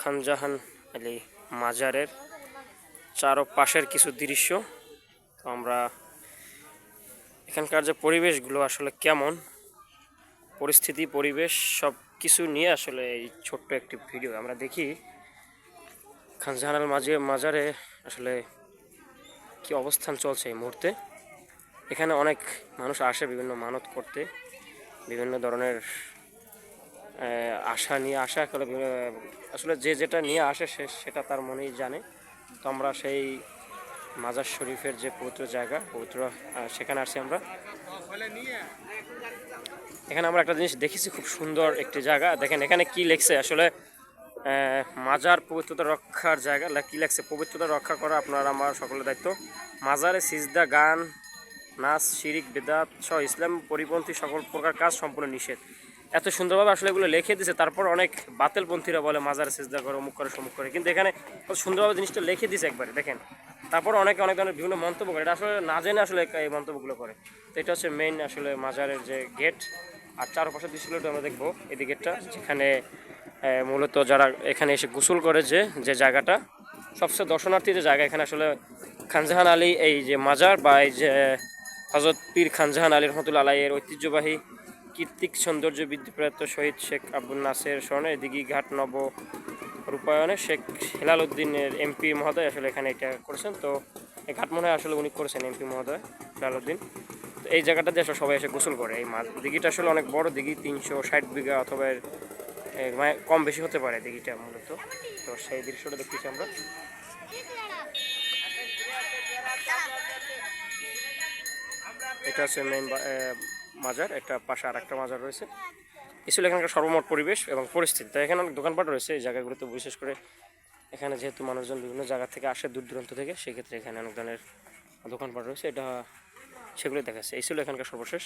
খানজাহান আলী মাজারের চারো পাশের কিছু দৃশ্য। তো আমরা এখানকার যে পরিবেশগুলো আসলে কেমন, পরিস্থিতি, পরিবেশ সব কিছু নিয়ে আসলে এই ছোট্ট একটি ভিডিও আমরা দেখি। খানজাহান আল মাঝে, মাজারে আসলে কি অবস্থান চলছে এই মুহূর্তে? এখানে অনেক মানুষ আসে বিভিন্ন মানত করতে, বিভিন্ন ধরনের আশা নিয়ে করে আসলে যে যেটা নিয়ে আসে সে সেটা তার মনেই জানে। তো আমরা সেই মাজার শরীফের যে পবিত্র জায়গা, পবিত্র সেখানে আসছি আমরা। এখানে আমরা একটা জিনিস দেখেছি, খুব সুন্দর একটি জায়গা। দেখেন এখানে কি লেখছে? আসলে মাজার পবিত্রতা রক্ষার জায়গা। কি লেখছে? পবিত্রতা রক্ষা করা আপনার আমার সকলের দায়িত্ব। মাজারে সিজদা, গান, নাচ, শিরিক, বেদাত সহ ইসলাম পরিপন্থী সকল প্রকার কাজ সম্পূর্ণ নিষেধ। এত সুন্দরভাবে আসলে এগুলো লিখে দিয়েছে তারপর অনেক বাতিলপন্থীরা বলে, মাজার সিজদা করে, অমুক করে, সমুক করে। কিন্তু এখানে সুন্দরভাবে জিনিসটা লিখে দিয়েছে একবারে, দেখেন। তারপর অনেকে, অনেক ধরনের বিভিন্ন মন্তব্য করে। এটা আসলে না জেনে আসলে এই মন্তব্যগুলো করে। তো এটা হচ্ছে মেইন আসলে মাজারের যে গেট আর চারপাশের দৃশ্যগুলো আমরা দেখব, এই গেটটা যেখানে মূলত যারা এখানে এসে গোসল করে যে যে জায়গাটা, সবচেয়ে দর্শনার্থী যে জায়গা এখানে আসলে খানজাহান আলী, এই যে মাজার বা এই যে হজরত পীর খানজাহান আলী রহমতুল্লা আলাইয়ের ঐতিহ্যবাহী কীর্তিক সৌন্দর্য বৃদ্ধিপ্রাপ্ত শহীদ শেখ আব্দুল নাসের স্মরণে দিঘি ঘাট নব রূপায়ণে শেখ হেলাল উদ্দিনের এমপি মহোদয় আসলে এখানে এটা করেছেন। তো এই ঘাট মনে হয় আসলে উনি করেছেন এমপি মহোদয় হেলাল উদ্দিন। তো এই জায়গাটাতে আসলে সবাই এসে গোসল করে। এই মাছ দিঘিটা আসলে অনেক বড়, দিঘি তিনশো ষাট বিঘা অথবা মানে কম বেশি হতে পারে দিঘিটা মূলত। তো সেই দৃশ্যটা দেখতেছি আমরা। এটা হচ্ছে মেন মাজার, একটা পাশে আর একটা মাজার রয়েছে। এই ছিল এখানকার সর্বমোট পরিবেশ এবং পরিস্থিতি। তাই এখানে অনেক দোকানপাট রয়েছে, এই জায়গাগুলোতে বিশেষ করে এখানে যেহেতু মানুষজন বিভিন্ন জায়গা থেকে আসে দূর দূরান্ত থেকে, সেক্ষেত্রে এখানে অনেক ধরনের দোকানপাট রয়েছে। এটা সেগুলো দেখাচ্ছে। এই ছিল এখানকার সর্বশেষ।